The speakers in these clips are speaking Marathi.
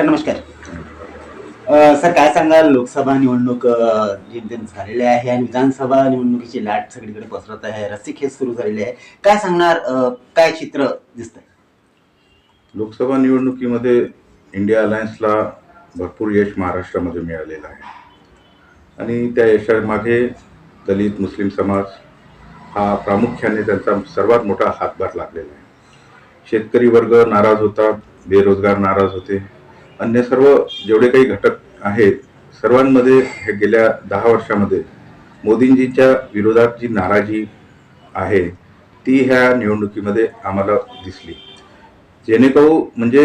सर नमस्कार. सर काय सांगाल? लोकसभा निवडणूक अ, जेमतेम झालेली आहे आणि विधानसभा निवडणुकीची लाट सगळीकडे पसरत आहे. रस्सीखेच सुरू झालेली आहे. काय सांगणार काय चित्र दिसतंय? लोकसभा निवडणुकीमध्ये इंडिया अलायन्सला भरपूर यश महाराष्ट्रामध्ये मिळालेलं आहे. आणि त्या यशामागे दलित मुस्लिम समाज हा प्रामुख्याने त्यांचा सर्वात मोठा हातभार लागलेला आहे. शेतकरी वर्ग नाराज होता बेरोजगार नाराज होते. अन्य सर्व जेवढे काही घटक आहेत सर्वांमध्ये हे गेल्या दहा वर्षामध्ये मोदींजीच्या विरोधात जी नाराजी आहे ती ह्या निवडणुकीमध्ये आम्हाला दिसली. जेणेकरून म्हणजे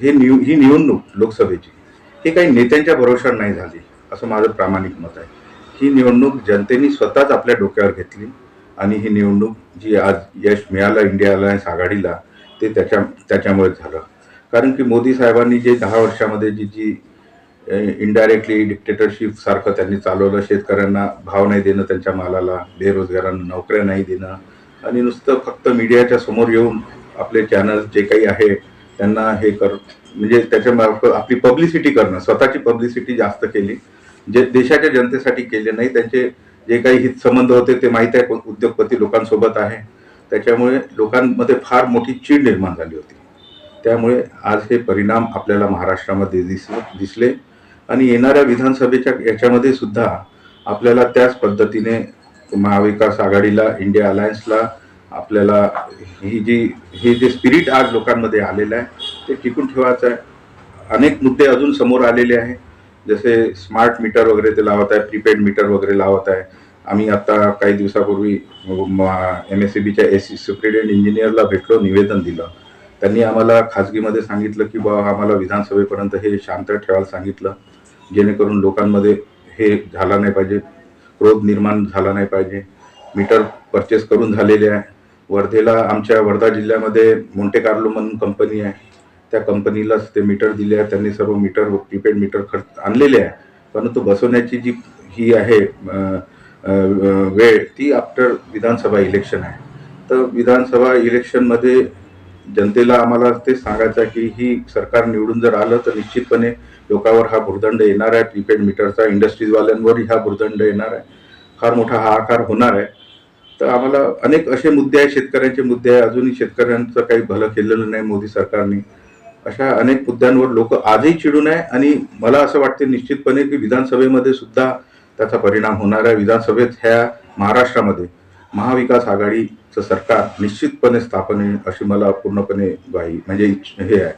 हे निव ही निवडणूक लोकसभेची हे काही नेत्यांच्या भरोशावर नाही झाली असं माझं प्रामाणिक मत आहे. ही निवडणूक जनतेने स्वतःच आपल्या डोक्यावर घेतली आणि ही निवडणूक जी आज यश मिळालं इंडिया अलायन्स आघाडीला ते त्याच्या त्याच्यामुळे झालं. कारण की मोदी साहेबांनी जे दहा वर्षामध्ये जी जी इनडायरेक्टली डिक्टेटरशिप सारखं त्यांनी चालवलं शेतकऱ्यांना भाव नाही देणं त्यांच्या मालाला बेरोजगारांना नोकऱ्या नाही देणं आणि नुसतं फक्त मीडियाच्या समोर येऊन आपले चॅनल जे काही आहे त्यांना हे कर म्हणजे त्याच्यामार्फत आपली पब्लिसिटी करणं स्वतःची पब्लिसिटी जास्त केली जे देशाच्या जनतेसाठी केले नाही त्यांचे जे काही हितसंबंध होते ते माहीत आहे उद्योगपती लोकांसोबत आहे. त्याच्यामुळे लोकांमध्ये फार मोठी चीड निर्माण झाली होती. त्यामुळे आज हे परिणाम आपल्याला महाराष्ट्रामध्ये दिस दिसले. आणि येणाऱ्या विधानसभेच्या याच्यामध्ये सुद्धा आपल्याला त्याच पद्धतीने महाविकास आघाडीला इंडिया अलायन्सला आपल्याला ही जी हे जे स्पिरिट आज लोकांमध्ये आलेलं आहे ते टिकून ठेवायचं आहे. अनेक मुद्दे अजून समोर आलेले आहे. जसे स्मार्ट मीटर वगैरे ते लावत आहे प्रीपेड मीटर वगैरे लावत आहे. आम्ही आता काही दिवसापूर्वी एम एस सी बीच्या एस सी सुप्रिटेंड इंजिनियरला भेटलो निवेदन दिलं. त्यांनी आम्हाला खाजगीमध्ये सांगितलं की बा आम्हाला विधानसभेपर्यंत हे शांत ठेवायला सांगितलं. जेणेकरून लोकांमध्ये हे झाला नाही पाहिजे. क्रोध निर्माण झाला नाही पाहिजे. मीटर परचेस करून झालेले आहे. वर्धेला आमच्या वर्धा जिल्ह्यामध्ये मोंटे कार्लो म्हणून कंपनी आहे. त्या कंपनीलाच ते मीटर दिले आहे. त्यांनी सर्व मीटर प्रीपेड मीटर खर्च आणलेले आहे. परंतु बसवण्याची जी ही आहे वेळ ती आफ्टर विधानसभा इलेक्शन आहे. तर विधानसभा इलेक्शनमध्ये जनतेला आम्हाला ते सांगायचं आहे की ही सरकार निवडून जर आलं तर निश्चितपणे लोकांवर हा भुर्दंड येणार आहे. प्रीपेड मीटरचा इंडस्ट्रीजवाल्यांवर हा भुर्दंड येणार आहे. फार मोठा हाहाकार होणार आहे. तर आम्हाला अनेक असे मुद्दे आहे शेतकऱ्यांचे मुद्दे आहे अजूनही शेतकऱ्यांचं काही भलं केलेलं नाही मोदी सरकारने. अशा अनेक मुद्द्यांवर लोक आजही चिडून आहे आणि मला असं वाटते निश्चितपणे की विधानसभेमध्ये सुद्धा त्याचा परिणाम होणार आहे. विधानसभेत ह्या महाराष्ट्रामध्ये. महाविकास आघाडीचं सरकार निश्चितपणे स्थापन होईल अशी मला पूर्णपणे ग्वाही म्हणजे हे आहे.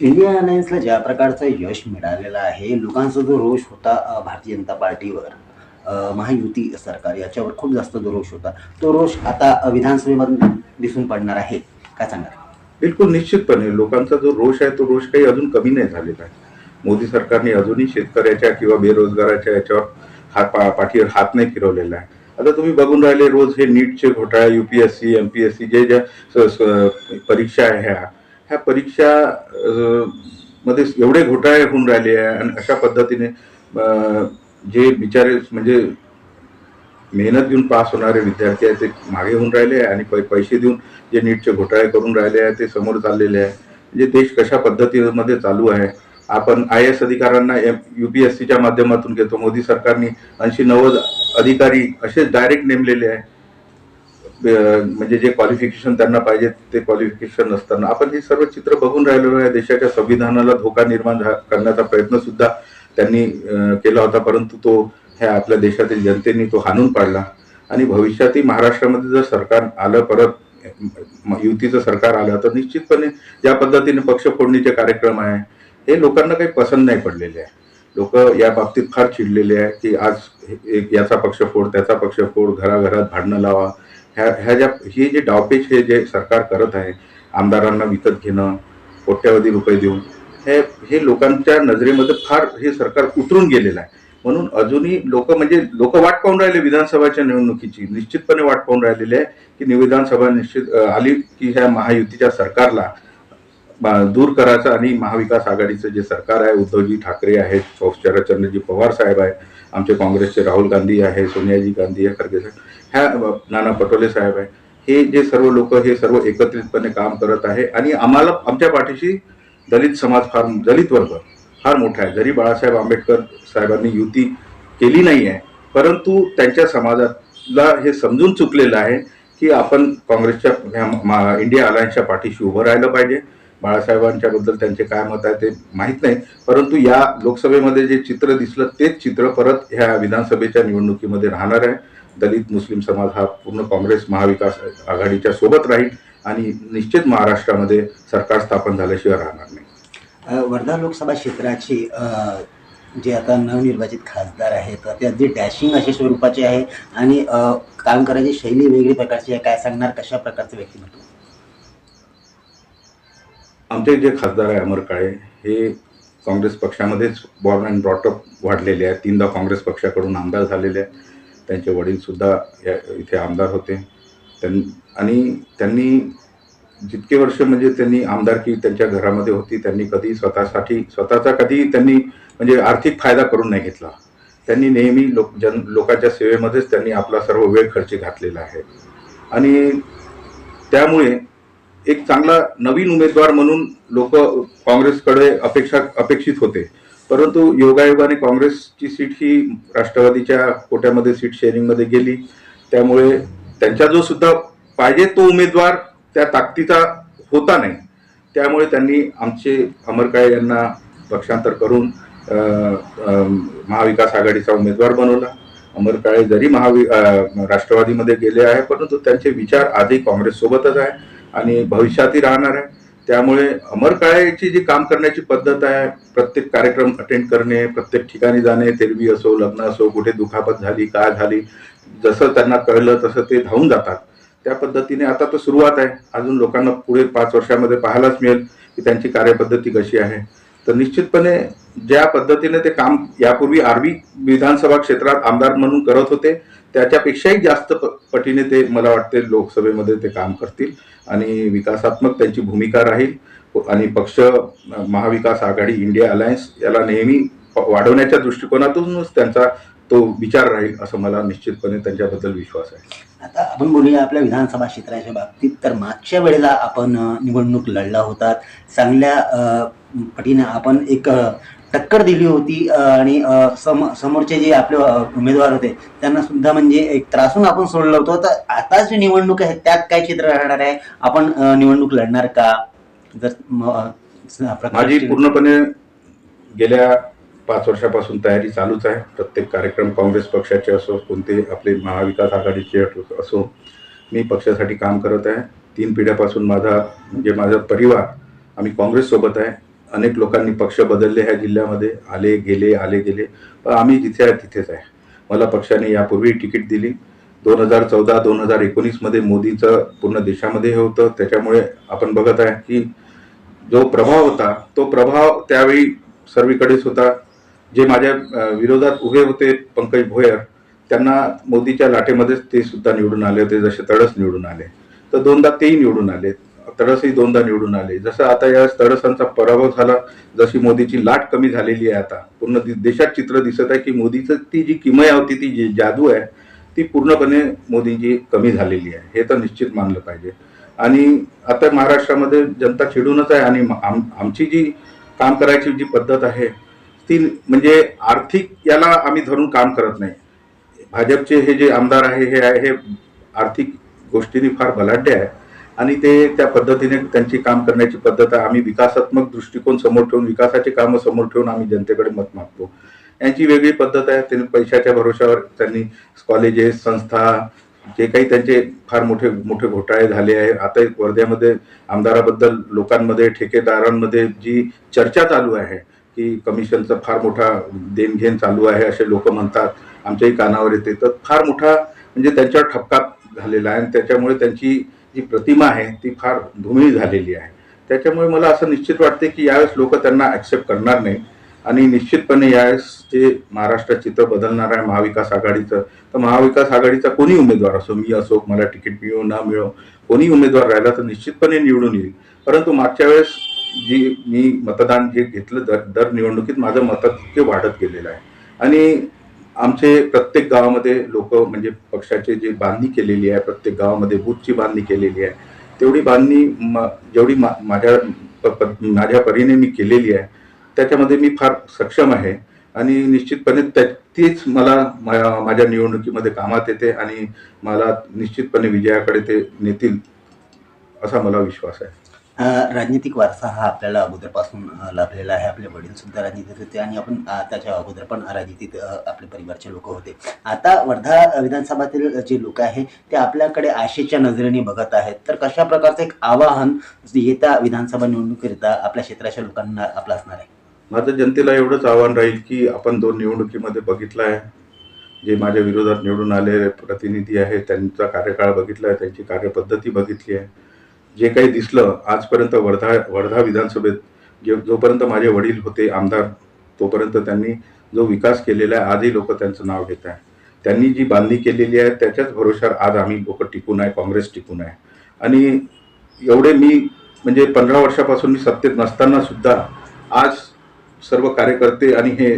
इंडिया अलायन्सला ज्या प्रकारचं यश मिळालेलं आहे लोकांचा जो रोष होता भारतीय जनता पार्टीवर महायुती सरकार याच्यावर खूप जास्त जो रोष होता तो रोष आता विधानसभेमधून दिसून पडणार आहे. काय सांगाल? बिलकुल निश्चितपणे लोकांचा जो रोष आहे तो रोष काही अजून कमी नाही झालेला आहे. मोदी सरकारने अजूनही शेतकऱ्याच्या किंवा बेरोजगाराच्या याच्यावर हात पा पाठीवर हात नाही फिरवलेला आहे. आता तुम्ही बघून राहिले रोज हे नीटचे घोटाळे युपीएससी सी जे ज्या स- परीक्षा आहे ह्या ह्या परीक्षा मध्ये एवढे घोटाळे होऊन राहिले आहे आणि अशा पद्धतीने जे बिचारे म्हणजे मेहनत घेऊन पास होणारे विद्यार्थी आहेत ते मागे होऊन राहिले आहे आणि पै पैसे देऊन जे नीटचे घोटाळे करून राहिले आहे ते समोर चाललेले आहे. म्हणजे देश कशा पद्धतीमध्ये चालू आहे? आपण आय एस अधिकाऱ्यांना एम यू पी एस सीच्या माध्यमातून घेतो. मोदी सरकारने ऐंशी नव्वद अधिकारी असेच डायरेक्ट नेमलेले आहे. म्हणजे जे क्वालिफिकेशन त्यांना पाहिजे ते क्वालिफिकेशन नसताना. आपण हे सर्व चित्र बघून राहिलेलो आहे. देशाच्या संविधानाला धोका निर्माण झा- करण्याचा प्रयत्न सुद्धा त्यांनी केला होता. परंतु तो ह्या आपल्या देशातील जनतेने तो हाणून पाडला. आणि भविष्यातही महाराष्ट्रामध्ये जर सरकार आलं परत युतीचं सरकार आलं तर निश्चितपणे ज्या पद्धतीने पक्ष फोडणीचे कार्यक्रम आहे. हे लोकांना काही पसंत नाही पडलेले आहे. लोक या बाबतीत फार चिडलेले आहे की आज एक याचा पक्ष फोड त्याचा पक्ष फोड घराघरात भांडणं लावा. ह्या ह्या ज्या ही जे डावपेच हे जे सरकार करत आहे आमदारांना विकत घेणं कोट्यावधी रुपये देऊन हे हे लोकांच्या नजरेमध्ये फार हे सरकार उतरून गेलेलं आहे. म्हणून अजूनही लोक म्हणजे लोक वाट पाहून राहिले विधानसभाच्या निवडणुकीची. निश्चितपणे वाट पाहून राहिलेली आहे की निविधानसभा निश्चित आली की ह्या महायुतीच्या सरकारला बा- दूर करायचं आणि महाविकास आघाडीचं जे सरकार आहे उद्धवजी ठाकरे आहेत सौ- शरदचंद्रजी पवार साहेब आहे आमचे काँग्रेसचे राहुल गांधी आहे सोनियाजी गांधी आहे खरगे साहेब ह्या नाना पटोले साहेब आहे. हे जे सर्व लोक हे सर्व एकत्रितपणे काम करत आहे आणि आम्हाला आमच्या पाठीशी दलित समाज फार दलित वर्ग फार मोठा आहे. जरी बाळासाहेब आंबेडकर साहेबांनी युती केली नाही आहे परंतु त्यांच्या समाजाला हे समजून चुकलेलं आहे की आपण काँग्रेसच्या ह्या मा- इंडिया अलायन्सच्या पाठीशी उभं राहिलं पाहिजे. बाळासाहेबांच्या बद्दल त्यांचे काय मत आहे ते माहीत नाही परंतु या लोकसभेमध्ये जे चित्र दिसलं तेच चित्र परत ह्या विधानसभेच्या निवडणुकीमध्ये राहणार आहे. दलित मुस्लिम समाज हा पूर्ण काँग्रेस महाविकास आघाडीच्या सोबत राहील आणि निश्चित महाराष्ट्रामध्ये सरकार स्थापन झाल्याशिवाय राहणार नाही. वर्धा लोकसभा क्षेत्राची जे आता नवनिर्वाचित खासदार आहेत ते अगदी डॅशिंग असे स्वरूपाचे आहे आणि काम करायची शैली वेगळी प्रकारची आहे काय सांगणार कशा प्रकारचं व्यक्तिमत्व? आमचे जे खासदार आहे अमर काळे हे काँग्रेस पक्षामध्येच बॉर्न अँड ब्रॉटअप वाढलेले आहेत. तीनदा काँग्रेस पक्षाकडून आमदार झालेले आहेत. त्यांचे वडीलसुद्धा या इथे आमदार होते. त्यां आणि त्यांनी जितके वर्ष म्हणजे त्यांनी आमदारकी त्यांच्या घरामध्ये होती त्यांनी कधी स्वतःसाठी स्वतःचा कधी त्यांनी म्हणजे आर्थिक फायदा करून नाही घेतला. त्यांनी नेहमी लोक जन लोकांच्या सेवेमध्येच त्यांनी आपला सर्व वेळ खर्ची घातलेला आहे. आणि त्यामुळे एक चांगला नवीन उमेदवार म्हणून लोक काँग्रेसकडे अपेक्षा अपेक्षित होते. परंतु योगायोगाने काँग्रेसची सीट ही राष्ट्रवादीच्या कोट्यामध्ये सीट शेअरिंगमध्ये गेली. त्यामुळे त्यांचा जो सुद्धा पाहिजे तो उमेदवार त्या ताकदीचा होता नाही. त्यामुळे त्यांनी आमचे अमर काळे यांना पक्षांतर करून महाविकास आघाडीचा उमेदवार बनवला. अमर काळे जरी महावि राष्ट्रवादीमध्ये गेले आहे परंतु त्यांचे विचार आजही काँग्रेससोबतच आहे. आणि भविष्यातही राहणार आहे. त्यामुळे अमर काळेची जी काम करण्याची पद्धत आहे प्रत्येक कार्यक्रम अटेंड करणे प्रत्येक ठिकाणी जाणे तेरवी असो लग्न असो कुठे दुखापत झाली काय झाली जसं त्यांना कळलं तसं ते धावून जातात. त्या पद्धतीने आता तर सुरुवात आहे. अजून लोकांना पुढे पाच वर्षामध्ये पाहायलाच मिळेल की त्यांची कार्यपद्धती कशी आहे. तर निश्चितपणे ज्या पद्धतीने ते काम यापूर्वी आर्वी विधानसभा क्षेत्रात आमदार म्हणून करत होते त्याच्यापेक्षाही जास्त प- पटीने ते मला वाटते लोकसभेमध्ये ते काम करतील आणि विकासात्मक त्यांची भूमिका राहील. आणि पक्ष महाविकास आघाडी इंडिया अलायन्स याला नेहमी वाढवण्याच्या दृष्टिकोनातूनच त्यांचा तो विचार राहील असं मला निश्चितपणे त्यांच्याबद्दल विश्वास आहे. आता आपण बोलूया आपल्या विधानसभा क्षेत्राच्या बाबतीत. तर मागच्या वेळेला आपण निवडणूक लढला होतात चांगल्या पटीने आपण एक टक्कर दिली होती आणि सम समोरचे जे आपले उमेदवार होते त्यांना सुद्धा म्हणजे एक त्रासून आपण सोडलं होतं. तर आता जी निवडणूक आहे त्यात काय चित्र राहणार आहे? आपण निवडणूक लढणार का? जर माझी पूर्णपणे गेल्या पाच वर्षापासून तयारी चालूच आहे. प्रत्येक कार्यक्रम काँग्रेस पक्षाचे असो कोणते आपले महाविकास आघाडीचे असो मी पक्षासाठी काम करत आहे. तीन पिढ्यापासून माझा म्हणजे माझा परिवार आम्ही काँग्रेससोबत आहे. अनेक लोकांनी पक्ष बदलले ह्या जिल्ह्यामध्ये. आले गेले आले गेले. पण आम्ही जिथे आहे तिथेच आहे. मला पक्षाने यापूर्वी तिकीट दिली. दोन हजार चौदा दोन हजार एकोणीसमध्ये मोदीचं पूर्ण देशामध्ये हे होतं. त्याच्यामुळे आपण बघत आहे की जो प्रभाव होता तो प्रभाव त्यावेळी सर्वीकडेच होता. जे माझ्या विरोधात उभे होते पंकज भोयर त्यांना मोदीच्या लाटेमध्येच ते सुद्धा निवडून आले होते जसे तडस निवडून आले. तर दोनदा तेही निवडून आले. तडसही दोनदा निवडून आले. जसं आता या तडसांचा पराभव झाला जशी मोदीची लाट कमी झालेली आहे आता. पूर्ण दि- देशात चित्र दिसत आहे की मोदीचं ती जी किमया होती ती जी जादू आहे ती पूर्णपणे मोदींची कमी झालेली आहे. हे तर निश्चित मानलं पाहिजे. आणि आता महाराष्ट्रामध्ये जनता चिडूनच आहे आणि आम आमची जी काम करायची जी पद्धत आहे ती म्हणजे आर्थिक याला आम्ही धरून काम करत नाही. भाजपचे हे जे आमदार आहे हे आहे हे आर्थिक गोष्टींनी फार बलाढ्य आहे. आणि ते त्या पद्धतीने त्यांची काम करण्याची पद्धत आहे. आम्ही विकासात्मक दृष्टिकोन समोर ठेवून विकासाची कामं समोर ठेवून आम्ही जनतेकडे मत मागतो. यांची वेगळी पद्धत आहे. त्यांनी पैशाच्या भरोशावर त्यांनी कॉलेजेस संस्था जे काही त्यांचे फार मोठे मोठे घोटाळे झाले आहे. आता एक वर्ध्यामध्ये आमदाराबद्दल लोकांमध्ये ठेकेदारांमध्ये जी चर्चा चालू आहे की कमिशनचा फार मोठा देणघेण चालू आहे असे लोक म्हणतात. आमच्याही कानावर येते. तर फार मोठा म्हणजे त्यांच्यावर ठपका झालेला आहे आणि त्याच्यामुळे त्यांची जी प्रतिमा आहे ती फार धुमिळी झालेली आहे. त्याच्यामुळे मला असं निश्चित वाटते की यावेळेस लोक त्यांना ॲक्सेप्ट करणार नाही. आणि निश्चितपणे यावेळेस जे महाराष्ट्र चित्र बदलणार आहे महाविकास आघाडीचं तर महाविकास आघाडीचा कोणी उमेदवार असो मी असो मला तिकीट मिळो न मिळो कोणी उमेदवार राहिला तर निश्चितपणे निवडून येईल. परंतु मागच्या वेळेस जी मी मतदान जे घेतलं दर दर निवडणुकीत माझं मताधिक्य वाढत गेलेलं आहे. आणि आमचे प्रत्येक गावामध्ये लोक म्हणजे पक्षाचे जे बांधणी केलेली आहे प्रत्येक गावामध्ये बूथची बांधणी केलेली आहे. तेवढी बांधणी म जेवढी मा माझ्या प- प- माझ्या परीने मी केलेली आहे त्याच्यामध्ये मी फार सक्षम आहे आणि निश्चितपणे त्या तीच मला माझ्या निवडणुकीमध्ये कामात येते आणि मला निश्चितपणे विजयाकडे ते नेतील असा मला विश्वास आहे. राजनीतिक वारसा हा आपल्याला अगोदरपासून लाभलेला आहे. आपले वडील सुद्धा राजनीतीत होते आणि आपण त्याच्या अगोदर पण राजनीतीत आपले परिवारचे लोक होते. आता वर्धा विधानसभातील जे लोक आहे ते आपल्याकडे आशेच्या नजरेने बघत आहेत. तर कशा प्रकारचं एक आवाहन येत्या विधानसभा निवडणुकीकरिता आपल्या क्षेत्राच्या लोकांना आपलं असणार आहे? माझं जनतेला एवढंच आव्हान राहील की आपण दोन निवडणुकीमध्ये बघितलं आहे. जे माझ्या विरोधात निवडून आलेले प्रतिनिधी आहे त्यांचा कार्यकाळ बघितला आहे त्यांची कार्यपद्धती बघितली आहे. जे काही दिसलं आजपर्यंत वर्धा वर्धा विधानसभेत जे जोपर्यंत माझे वडील होते आमदार तोपर्यंत त्यांनी जो विकास केलेला आहे आजही लोक त्यांचं नाव घेत आहे त्यांनी जी बांधणी केलेली आहे त्याच्याच भरोशावर आज आम्ही लोक टिकून आहे काँग्रेस टिकून आहे. आणि एवढे मी म्हणजे पंधरा वर्षापासून मी सत्तेत नसताना सुद्धा आज सर्व कार्यकर्ते आणि हे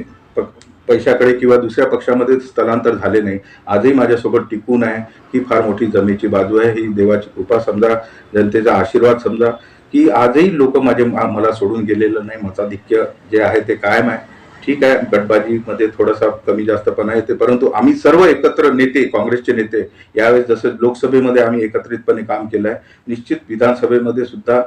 पैशाकडे किंवा दुसऱ्या पक्षामध्ये स्थलांतर झाले नाही. आजही माझ्यासोबत टिकून आहे. ही फार मोठी जमेची बाजू आहे. ही देवाची कृपा समजा जनतेचा आशीर्वाद समजा की आजही लोक माझे मला सोडून गेलेलं नाही. मताधिक्य जे आहे ते कायम आहे. ठीक आहे गटबाजीमध्ये थोडासा कमी जास्तपणा येते परंतु आम्ही सर्व एकत्र नेते काँग्रेसचे नेते यावेळेस जसं लोकसभेमध्ये आम्ही एकत्रितपणे काम केलं आहे निश्चित विधानसभेमध्ये सुद्धा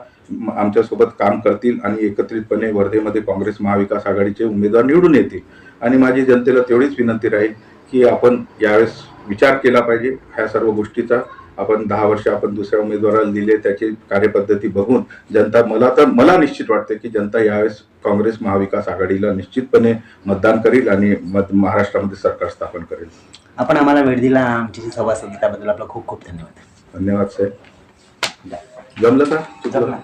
आमच्यासोबत काम करतील आणि एकत्रितपणे वर्धेमध्ये काँग्रेस महाविकास आघाडीचे उमेदवार निवडून येतील. आणि माझी जनतेला तेवढीच विनंती राहील की आपण यावेळेस विचार केला पाहिजे. ह्या सर्व गोष्टीचा आपण दहा वर्ष आपण दुसऱ्या उमेदवाराला दिले त्याची कार्यपद्धती बघून जनता मला तर मला निश्चित वाटते की जनता यावेळेस काँग्रेस महाविकास आघाडीला निश्चितपणे मतदान करील आणि मत महाराष्ट्रामध्ये सरकार स्थापन करेल. आपण आम्हाला वेळ दिला. संवाद साधला त्याबद्दल आपला खूप खूप धन्यवाद. धन्यवाद साहेब. जमलं का.